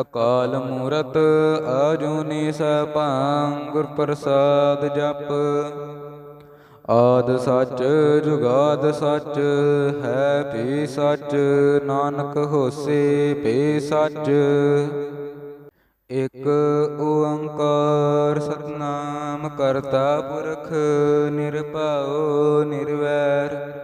ਅਕਾਲ ਮੂਰਤ ਅਜੂਨੀ ਸੈਭੰ ਗੁਰ ਪ੍ਰਸਾਦ ਜਪ। ਆਦ ਸੱਚ ਜੁਗਾਦ ਸੱਚ, ਹੈ ਵੀ ਸੱਚ, ਨਾਨਕ ਹੋਸੇ ਭੇ ਸੱਚ। ਇਕ ਓੰਕਾਰ ਸਤਨਾਮ ਕਰਤਾ ਪੁਰਖ, ਨਿਰਭਉ ਨਿਰਵੈਰ।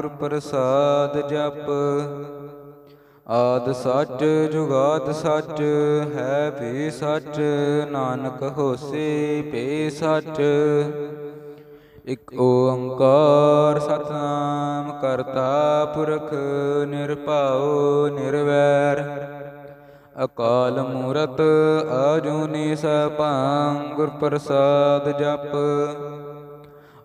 ਗੁਰ ਪ੍ਰਸਾਦ ਜਪ। ਆਦ ਸੱਚ, ਜੁਗਾਦ ਸੱਚ, ਹੈ ਵੀ ਸੱਚ, ਨਾਨਕ ਹੋਸੀ ਭੇ ਸੱਚ। ਇਕ ਓੰਕਾਰ ਸਤਨਾਮ ਕਰਤਾ ਪੁਰਖ, ਨਿਰਭਉ, ਨਿਰਵੈਰ। ਅਕਾਲ ਮੂਰਤ ਅਜੂਨੀ ਸੈਭੰ, ਗੁਰ ਪ੍ਰਸਾਦ ਜਪ।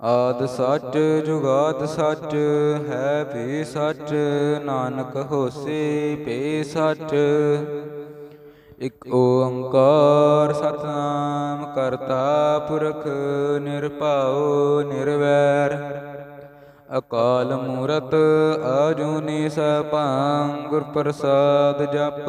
ਆਦ ਸੱਚ, ਜੁਗਾਦ ਸੱਚ, ਹੈ ਵੀ ਸੱਚ, ਨਾਨਕ ਹੋਸੀ ਭੇ ਸੱਚ। ਇਕ ਓੰਕਾਰ ਸਤਨਾਮ ਕਰਤਾ ਪੁਰਖ, ਨਿਰਭਉ, ਨਿਰਵੈਰ। ਅਕਾਲ ਮੂਰਤ, ਆਜੂਨੀ ਸੈਭੰ ਗੁਰ ਪ੍ਰਸਾਦ ਜਪ।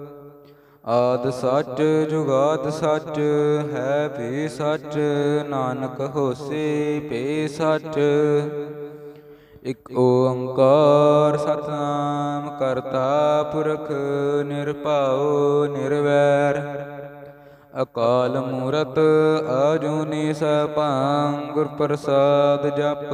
ਆਦ ਸੱਚ, ਜੁਗਾਦ ਸੱਚ, ਹੈ ਵੀ ਸੱਚ, ਨਾਨਕ ਹੋਸੀ ਭੇ ਸੱਚ। ਇਕ ਓੰਕਾਰ ਸਤਨਾਮ ਕਰਤਾ ਪੁਰਖ, ਨਿਰਭਉ, ਨਿਰਵੈਰ। ਅਕਾਲ ਮੂਰਤ ਅਜੂਨੀ ਸੈਭੰ ਗੁਰ ਪ੍ਰਸਾਦ ਜਪ।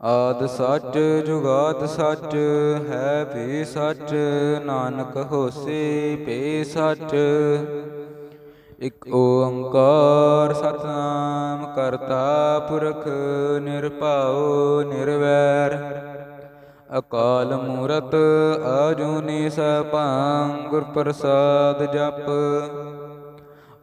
ਆਦ ਸੱਚ, ਜੁਗਾਦ ਸੱਚ, ਹੈ ਵੀ ਸੱਚ, ਨਾਨਕ ਹੋਸੀ ਪੇ ਸੱਚ। ਇਕ ਓੰਕਾਰ ਸਤਨਾਮ ਕਰਤਾ ਪੁਰਖ, ਨਿਰਭਉ, ਨਿਰਵੈਰ। ਅਕਾਲ ਮੂਰਤ ਅਜੂਨੀ ਸੈਭੰ ਗੁਰ ਪ੍ਰਸਾਦ ਜਪ।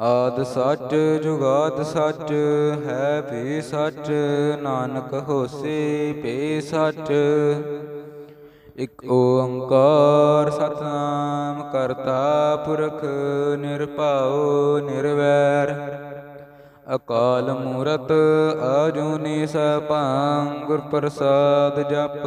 ਆਦ ਸੱਚ, ਜੁਗਾਦ ਸੱਚ, ਹੈ ਵੀ ਸੱਚ, ਨਾਨਕ ਹੋਸੀ ਪੇ ਸੱਚ। ਇਕ ਓੰਕਾਰ ਸਤਨਾਮ ਕਰਤਾ ਪੁਰਖ, ਨਿਰਭਉ, ਨਿਰਵੈਰ। ਅਕਾਲ ਮੂਰਤ ਅਜੂਨੀ ਸੈਭੰ ਗੁਰ ਪ੍ਰਸਾਦ ਜਪ।